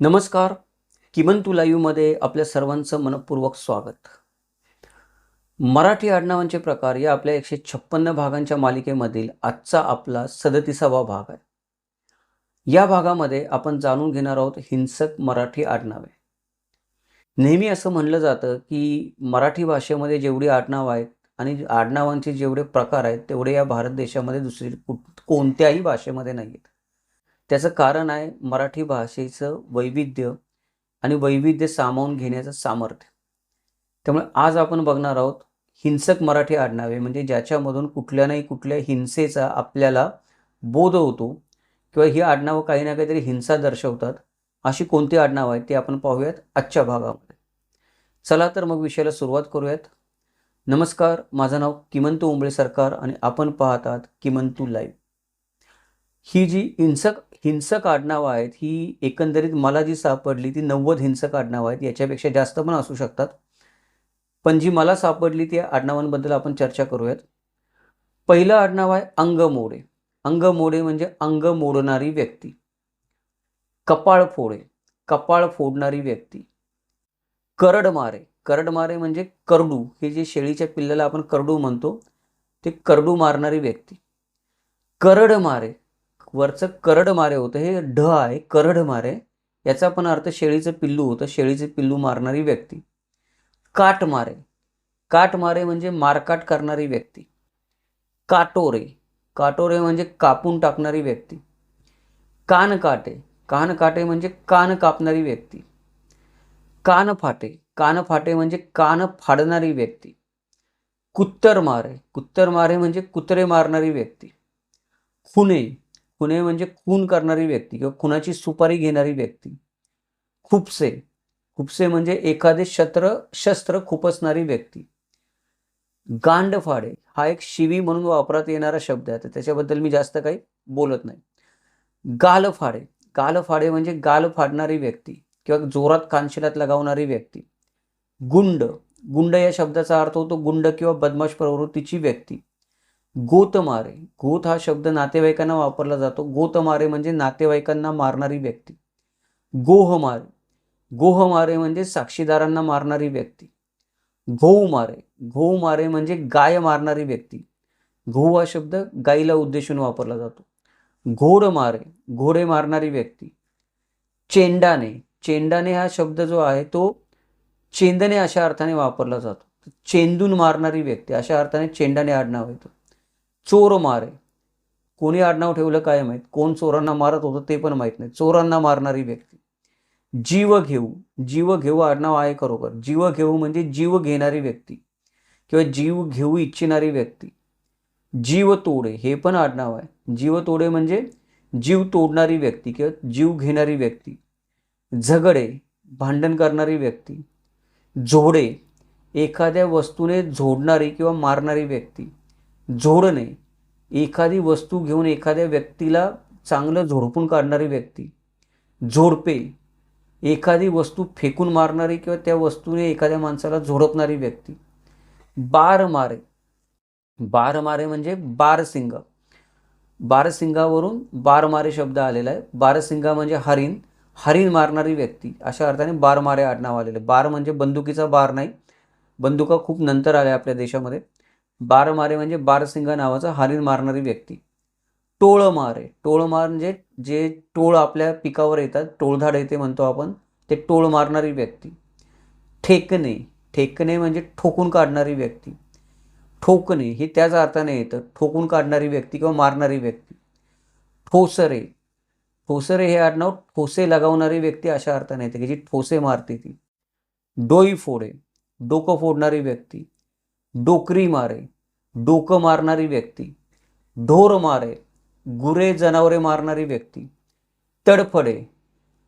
नमस्कार. किमंतू लाईव्हमध्ये आपल्या सर्वांचं मनपूर्वक स्वागत. मराठी आडनावांचे प्रकार या आपल्या एकशे छप्पन्न भागांच्या मालिकेमधील आजचा आपला सदतीसावा भाग आहे. या भागामध्ये आपण जाणून घेणार आहोत हिंसक मराठी आडनावे. नेहमी असं म्हणलं जातं की मराठी भाषेमध्ये जेवढी आडनावं आहेत आणि आडनावांचे जेवढे प्रकार आहेत तेवढे या भारत देशामध्ये दुसरी कुठ- कोणत्याही भाषेमध्ये नाही आहेत त्याचं कारण आहे मराठी भाषेचं वैविध्य आणि वैविध्य सामावून घेण्याचं सामर्थ्य. त्यामुळे आज आपण बघणार आहोत हिंसक मराठी आडनावे म्हणजे ज्याच्यामधून कुठल्या नाही कुठल्या हिंसेचा आपल्याला बोध होतो किंवा ही आडनावं काही ना काहीतरी हिंसा दर्शवतात अशी कोणती आडनावं आहेत ती आपण पाहूयात आजच्या भागामध्ये. चला तर मग विषयाला सुरुवात करूयात. नमस्कार माझं नाव किमंतू उंबळे सरकार आणि आपण पाहतात किमंतू लाईव्ह. ही जी हिंसक हिंसक आडनावं आहेत ही एकंदरीत मला जी सापडली ती नव्वद हिंसक आडनावं आहेत याच्यापेक्षा जास्त पण असू शकतात. पण जी मला सापडली त्या आडनावांबद्दल आपण चर्चा करूयात. पहिलं आडनाव आहे अंग मोडे अंग मोडे म्हणजे अंग मोडणारी व्यक्ती. कपाळ फोडे. कपाळ फोडणारी व्यक्ती. करडमारे करडमारे म्हणजे करडू. हे जे शेळीच्या पिल्लाला आपण करडू म्हणतो ते करडू मारणारी व्यक्ती. करड मारे. वरचं करड मारे होतं हे ढ आहे करड मारे. याचा पण अर्थ शेळीचं पिल्लू होतं शेळीचे पिल्लू मारणारी व्यक्ती. काट मारे. काट मारे म्हणजे मारकाट करणारी व्यक्ती. काटोरे. काटोरे म्हणजे कापून टाकणारी व्यक्ती. कान काटे. कान काटे म्हणजे कान कापणारी व्यक्ती. कान फाटे. कान फाटे म्हणजे कान फाडणारी व्यक्ती. कुत्तर मारे. कुत्तर मारे म्हणजे कुत्रे मारणारी व्यक्ती. खुने. खुने म्हणजे खून करणारी व्यक्ती किंवा खुनाची सुपारी घेणारी व्यक्ती. खुपसे. खुपसे म्हणजे एखादे शस्त्र शस्त्र खुपसणारी व्यक्ती. गांडफाडे हा एक शिवी म्हणून वापरात येणारा शब्द आहे. तर त्याच्याबद्दल मी जास्त काही बोलत नाही. गालफाडे. गालफाडे म्हणजे गाल फाडणारी व्यक्ती किंवा जोरात कानशिलात लगावणारी व्यक्ती. गुंड. गुंड या शब्दाचा अर्थ होतो गुंड किंवा बदमाश प्रवृत्तीची व्यक्ती. गोतमारे. गोत हा शब्द नातेवाईकांना वापरला जातो. गोतमारे म्हणजे नातेवाईकांना मारणारी व्यक्ती. गोहमारे. गोहमारे म्हणजे साक्षीदारांना मारणारी व्यक्ती. घोऊ मारे घोऊ मारे म्हणजे गाय मारणारी व्यक्ती. घोऊ हा शब्द गाईला उद्देशून वापरला जातो. घोड मारे घोडे मारणारी व्यक्ती. चेंडाने. चेंडाने हा शब्द जो आहे तो चेंदने अशा अर्थाने वापरला जातो. चेंदून मारणारी व्यक्ती. अशा अर्थाने चेंडाने आडनाव येतो. चोर मारे. कोणी आडनाव ठेवलं काय माहीत? कोण चोरांना मारत होतं ते पण माहीत नाही. चोरांना मारणारी व्यक्ती. जीव घेऊ. जीव घेऊ आडनाव आहे खरोखर. जीव घेऊ म्हणजे जीव घेणारी व्यक्ती. किंवा जीव घेऊ इच्छिणारी व्यक्ती. जीव तोडे हे पण आडनाव आहे. जीव तोडे म्हणजे जीव तोडणारी व्यक्ती किंवा जीव घेणारी व्यक्ती. झगडे भांडण करणारी व्यक्ती. झोडे एखाद्या वस्तूने झोडणारी किंवा मारणारी व्यक्ती. जोडणे एखादी वस्तू घेऊन एखाद्या व्यक्तीला चांगलं झोडपून काढणारी व्यक्ती झोडपे एखादी वस्तू फेकून मारणारी किंवा त्या वस्तूने एखाद्या माणसाला झोडपणारी व्यक्ती. बार मारे. बार मारे म्हणजे बारसिंग बारसिंगावरून बारमारे शब्द आलेला आहे. बारसिंगा म्हणजे हरिण. हरिण मारणारी व्यक्ती. अशा अर्थाने बारमारे आडनाव आलेले बार म्हणजे बंदुकीचा बार नाही. बंदुका खूप नंतर आल्या आपल्या देशामध्ये. बारमारे म्हणजे बारसिंगा नावाचा हरिण मारणारी व्यक्ती. टोळ मारे टोळ मार म्हणजे जे टोळ आपल्या पिकावर येतात टोळधाड येते म्हणतो आपण ते टोळ मारणारी व्यक्ती. ठेकणे. ठेकणे म्हणजे ठोकून काढणारी व्यक्ती. ठोकणे हे त्याच अर्थाने येतं ठोकून काढणारी व्यक्ती किंवा मारणारी व्यक्ती. ठोसरे. ठोसरे हे आडनाव ठोसे लगावणारी व्यक्ती अशा अर्थाने येते की जी ठोसे मारते ती. डोई फोडे डोकं फोडणारी व्यक्ती. डोकरी मारे डोकं मारणारी व्यक्ती ढोर मारे गुरे जनावरे मारणारी व्यक्ती तडफडे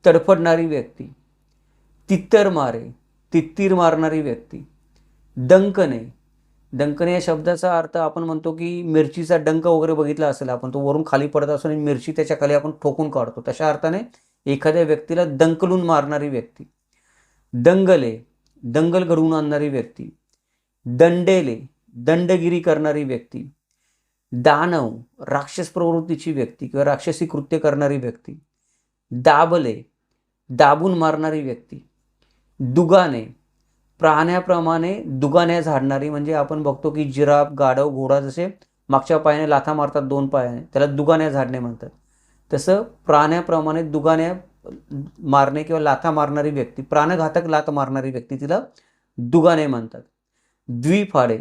तडफडणारी व्यक्ती तित्तर मारे तित्तीर मारणारी व्यक्ती डंकने डंकने या शब्दाचा अर्थ आपण म्हणतो की मिरचीचा डंक वगैरे बघितला असेल आपण तो वरून खाली पडत असून मिरची त्याच्याखाली आपण ठोकून काढतो. तशा अर्थाने एखाद्या व्यक्तीला दंकलून मारणारी व्यक्ती दंगले दंगल घडवून आणणारी व्यक्ती दंडेले दंडगिरी करणारी व्यक्ती दानव राक्षस प्रवृत्तीची व्यक्ती किंवा राक्षसी कृत्य करणारी व्यक्ती दाबले दाबून मारणारी व्यक्ती दुगाने प्राण्याप्रमाणे दुगाने झाडणारी म्हणजे आपण बघतो की जिराफ गाढव घोडा जसे मागच्या पायाने लाथा मारतात दोन पायाने त्याला दुगाने झाडणे म्हणतात. तसं प्राण्याप्रमाणे दुगाने मारणे किंवा लाथा मारणारी व्यक्ती प्राणघातक लाथ मारणारी व्यक्ती तिला दुगाने म्हणतात. द्विफाडे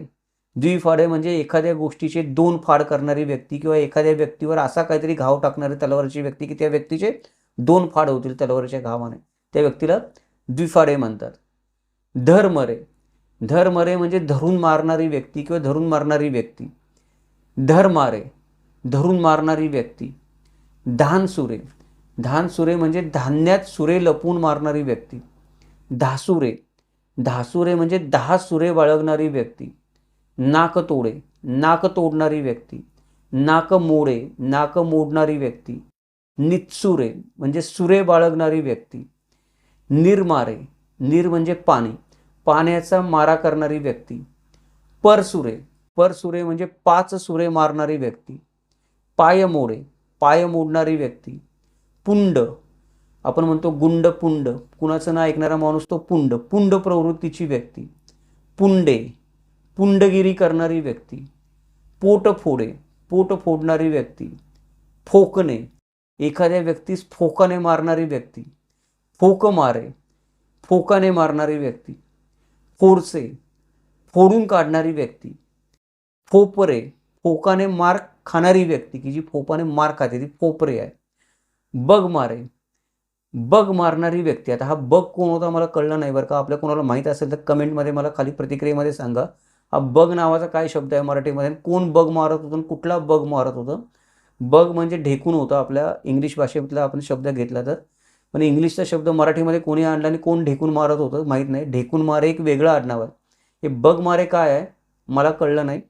द्विफाडे म्हणजे एखाद्या गोष्टीचे दोन फाड करणारी व्यक्ती किंवा एखाद्या व्यक्तीवर असा काहीतरी घाव टाकणारी तलवारची व्यक्ती की त्या व्यक्तीचे दोन फाड होतील तलवारीच्या घावाने. त्या व्यक्तीला द्विफाडे म्हणतात. धरमरे. धरमरे म्हणजे धरून मारणारी व्यक्ती किंवा धरून मारणारी व्यक्ती. धरमारे. धरून मारणारी व्यक्ती. धानसुरे. धानसुरे म्हणजे धान्यात सुरे लपून मारणारी व्यक्ती. धासुरे. धासुरे म्हणजे दहा सुरे बाळगणारी व्यक्ती. नाकतोडे नाक तोडणारी व्यक्ती नाक मोडे नाक मोडणारी व्यक्ती नित्सुरे म्हणजे सुरे बाळगणारी व्यक्ती निर्मारे निर म्हणजे पाणी पाण्याचा मारा करणारी व्यक्ती परसुरे परसुरे म्हणजे पाच सुरे मारणारी व्यक्ती पाय मोडे पाय मोडणारी व्यक्ती पुंड आपण म्हणतो गुंड पुंड कुणाचं ना ऐकणारा माणूस तो पुंड पुंड प्रवृत्तीची व्यक्ती पुंडे पुंडगिरी करणारी व्यक्ती पोट फोडे पोट फोडणारी व्यक्ती फोकणे एखाद्या व्यक्तीस फोकाने मारणारी व्यक्ती फोक मारे फोकाने मारणारी व्यक्ती फोडसे फोडून काढणारी व्यक्ती फोपरे फोकाने मार खाणारी व्यक्ती की जी फोपाने मार खाते ती फोपरे आहे. बग मारे बग मारणारी व्यक्ती. आता हा बग कोण होता? मला कळलं नाही बरं का. आपल्या कोणाला माहीत असेल तर कमेंटमध्ये मला खाली प्रतिक्रियेमध्ये सांगा. हा बग नावाचा काय शब्द आहे मराठीमध्ये? कोण बग मारत होतं आणि कुठला बग मारत होतं? बग म्हणजे ढेकून होतं. आपल्या इंग्लिश भाषेतला आपण शब्द घेतला तर. पण इंग्लिशचा शब्द मराठीमध्ये कोणी आणला आणि कोण ढेकून मारत होतं माहीत नाही. ढेकून मारे एक वेगळं आडनाव आहे. हे बग मारे काय आहे? मला कळलं नाही.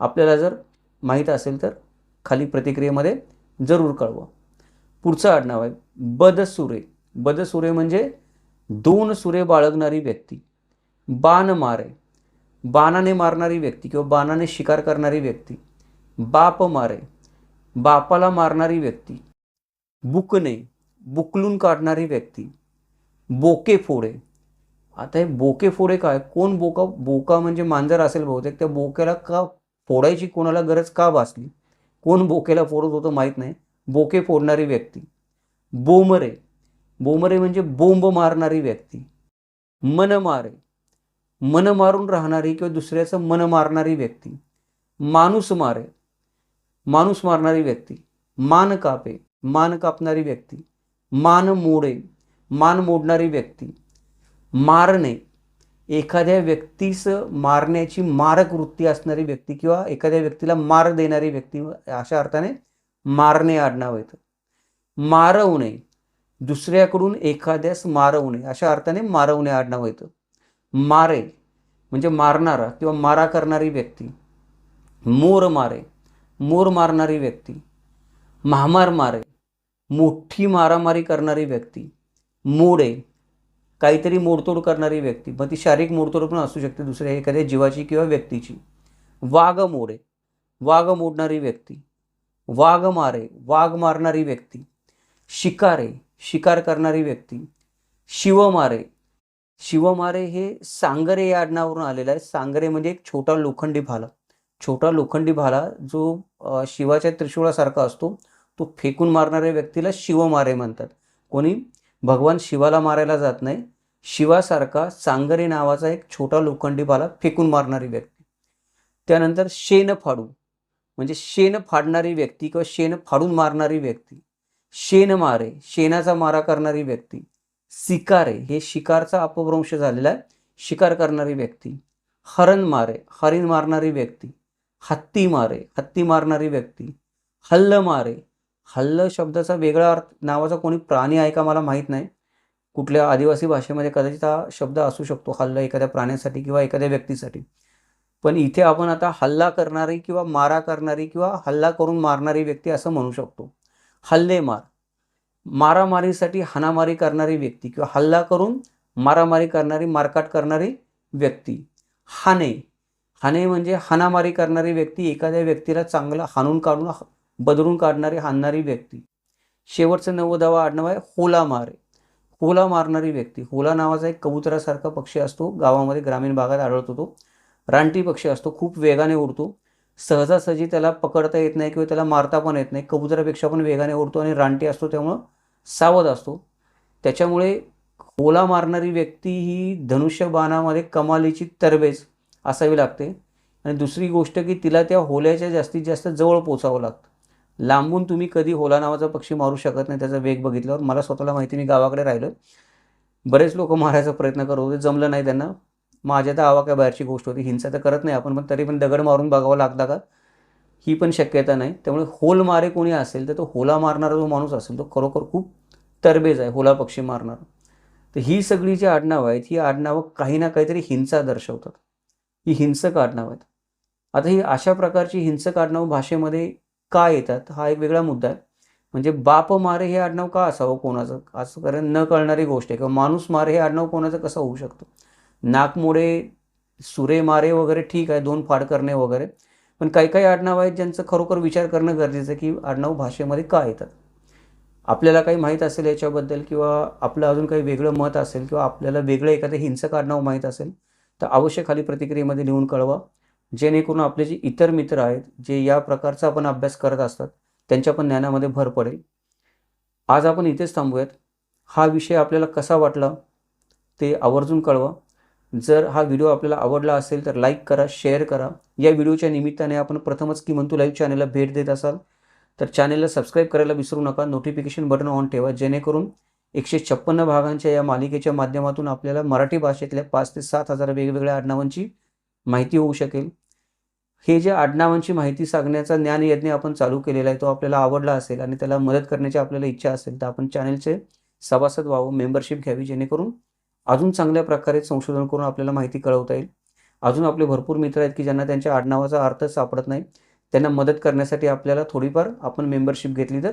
आपल्याला जर माहीत असेल तर खाली प्रतिक्रियेमध्ये जरूर कळवा. पुढचं आडनाव आहे. बदसुरे बदसुरे म्हणजे दोन सुरे बाळगणारी व्यक्ती. बाण मारे. बाणाने मारणारी व्यक्ती किंवा बाणाने शिकार करणारी व्यक्ती बाप मारे बापाला मारणारी व्यक्ती बुकणे बुकलून काढणारी व्यक्ती बोके फोडे. आता हे बोके फोडे काय? कोण बोका? बोका म्हणजे मांजर असेल बहुतेक. त्या बोक्याला का फोडायची कोणाला गरज का भासली? कोण बोकेला फोडत होतं माहीत नाही. बोके फोडणारी व्यक्ती. बोमरे. बोमरे म्हणजे बोंब मारणारी व्यक्ती. मन मारे. मन मारून राहणारी किंवा दुसऱ्याचं मन मारणारी व्यक्ती. माणूस मारे. माणूस मारणारी व्यक्ती. मान कापे. मान कापणारी व्यक्ती. मान मोडे. मान मोडणारी व्यक्ती. मारणे. एखाद्या व्यक्तीस मारण्याची मारक वृत्ती असणारी व्यक्ती किंवा एखाद्या व्यक्तीला मार देणारी व्यक्ती अशा अर्थाने मारणे आडनाव येतं. मारवणे. दुसऱ्याकडून एखाद्यास मारवणे. अशा अर्थाने मारवणे आडनाव येतं. मारे म्हणजे मारणारा किंवा मारा करणारी व्यक्ती. मोर मारे मोर मारणारी व्यक्ती. महामार मारे मोठी मारामारी करणारी व्यक्ती. मोडे काहीतरी मोडतोड करणारी व्यक्ती. मग ती शारीरिक मोडतोड पण असू शकते दुसऱ्या एखाद्या जीवाची किंवा व्यक्तीची. वाघ मोडे वाघ मोडणारी व्यक्ती. वाघ मारे वाघ मारणारी व्यक्ती. शिकारे शिकार करणारी व्यक्ती. शिव मारे शिवमारे हे सांगरे या आडनावरून आलेलं आहे. सांगरे म्हणजे एक छोटा लोखंडी भाला. छोटा लोखंडी भाला जो शिवाच्या त्रिशूळासारखा असतो तो फेकून मारणाऱ्या व्यक्तीला शिवमारे म्हणतात. कोणी? भगवान शिवाला मारायला जात नाही. शिवासारखा सांगरे नावाचा एक छोटा लोखंडी भाला फेकून मारणारी व्यक्ती. त्यानंतर शेण फाडू. म्हणजे शेण फाडणारी व्यक्ती किंवा शेण फाडून मारणारी व्यक्ती. शेण मारे. शेणाचा मारा करणारी व्यक्ती. शिकारे हे शिकारचा अपभ्रंश झालेला आहे. शिकार करणारी व्यक्ती हरण मारे हरिण मारणारी व्यक्ती हत्ती मारे हत्ती मारणारी व्यक्ती हल्ल मारे. हल्ल शब्दाचा वेगळा अर्थ नावाचा कोणी प्राणी आहे का मला माहीत नाही. कुठल्या आदिवासी भाषेमध्ये कदाचित हा शब्द असू शकतो हल्ल एखाद्या प्राण्यासाठी किंवा एखाद्या व्यक्तीसाठी. पण इथे आपण आता हल्ला करणारी किंवा मारा करणारी किंवा हल्ला करून मारणारी व्यक्ती असं म्हणू शकतो. हल्लेमार मारामारीसाठी हाणामारी करणारी व्यक्ती किंवा हल्ला करून मारामारी करणारी मारकाट करणारी व्यक्ती. हाणे हाणे म्हणजे हाणामारी करणारी व्यक्ती एखाद्या व्यक्तीला चांगला हाणून काढून बदलून काढणारी हाणणारी व्यक्ती. शेवटचं नव्वदावा आडनाव आहे होला मारे. होला मारणारी व्यक्ती. होला नावाचा एक कबुतरासारखा पक्षी असतो गावामध्ये ग्रामीण भागात आढळतो तो रानटी पक्षी असतो खूप वेगाने उडतो. सहजासहजी त्याला पकडता येत नाही किंवा त्याला मारता पण येत नाही. कबुतरापेक्षा पण वेगाने उडतो आणि रानटी असतो त्यामुळं सावध असतो. त्याच्यामुळे ओला मारणारी व्यक्ती ही धनुष्यबाणामध्ये कमालीची तरबेज असावी लागते. आणि दुसरी गोष्ट की तिला त्या होल्याच्या जास्तीत जास्त जवळ पोचावं लागतं. लांबून तुम्ही कधी होला नावाचा पक्षी मारू शकत नाही त्याचा वेग बघितल्यावर. मला स्वतःला माहिती मी गावाकडे राहिलो. बरेच लोक मारायचा प्रयत्न करत होते जमलं नाही त्यांना. माझ्या तर आवाक्या बाहेरची गोष्ट होती. हिंसा तर करत नाही आपण पण तरी पण दगड मारून बघावं लागता का? ही पण शक्यता नाही. त्यामुळे होल मारे कोणी असेल तर तो होला मारणारा जो माणूस असेल तो खरोखर खूप तरबेज आहे होला पक्षी मारणारा. तर ही सगळी जी आडनावं आहेत ही आडनावं काही ना काहीतरी हिंसा दर्शवतात. ही हिंसक आडनावं आहेत. आता ही अशा प्रकारची हिंसक आडनावं भाषेमध्ये का येतात हा एक वेगळा मुद्दा आहे. म्हणजे बाप मारे हे आडनाव का असावं कोणाचं? असं कारण न कळणारी गोष्ट आहे. किंवा माणूस मारे हे आडनाव कोणाचं कसं होऊ शकतं? नाकमोडे सुरे मारे वगैरे ठीक आहे दोन फाड करणे वगैरे. पण काही काही आडनाव आहेत ज्यांचं खरोखर विचार करणं गरजेचं आहे की आडनाव भाषेमध्ये का येतात? आपल्याला काही माहीत असेल याच्याबद्दल किंवा आपलं अजून काही वेगळं मत असेल किंवा आपल्याला वेगळं एखादं हिंसक आडनाव माहीत असेल तर अवश्य खाली प्रतिक्रियेमध्ये लिहून कळवा. जेणेकरून आपले जे इतर मित्र आहेत जे या प्रकारचा आपण अभ्यास करत असतात त्यांच्या पण ज्ञानामध्ये भर पडेल. आज आपण इथेच थांबूयात. हा विषय आपल्याला कसा वाटला ते आवर्जून कळवा. जर हा व्हिडिओ आपल्याला आवडला असेल तर लाईक करा शेअर करा. या व्हिडिओच्या निमित्ताने आपण प्रथमच किमंतू लाईव्ह चॅनलला भेट देत असाल तर चॅनलला सबस्क्राईब करायला विसरू नका. नोटिफिकेशन बटन ऑन ठेवा जेणेकरून एकशे छप्पन्न भागांच्या या मालिकेच्या माध्यमातून आपल्याला मराठी भाषेतल्या पाच ते सात हजार वेगवेगळ्या आडनावांची माहिती होऊ शकेल. हे जे आडनावांची माहिती सांगण्याचा ज्ञानयज्ञ आपण चालू केलेला आहे तो आपल्याला आवडला असेल आणि त्याला मदत करण्याची आपल्याला इच्छा असेल तर आपण चॅनलचे सभासद व्हावं मेंबरशिप घ्यावी जेणेकरून अजून चांगल्या प्रकारे संशोधन करून आपल्याला माहिती कळवता येईल. अजून आपले भरपूर मित्र आहेत की ज्यांना त्यांच्या आडनावाचा अर्थ सापडत नाही त्यांना मदत करण्यासाठी आपल्याला थोडीफार आपण मेंबरशिप घेतली तर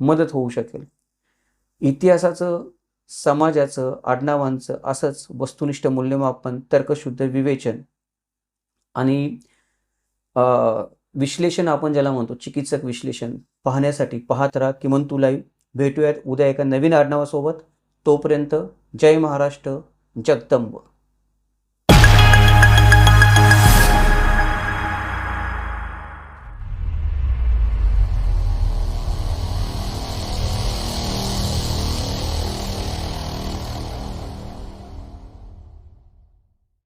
मदत होऊ शकेल. इतिहासाचं समाजाचं आडनावांचं असंच वस्तुनिष्ठ मूल्यमापन तर्कशुद्ध विवेचन आणि विश्लेषण आपण ज्याला म्हणतो चिकित्सक विश्लेषण पाहण्यासाठी पाहत राहा. किमंतू तुलाही भेटूयात उद्या एका नवीन आडनावासोबत. तोपर्यंत जय महाराष्ट्र जगदंब.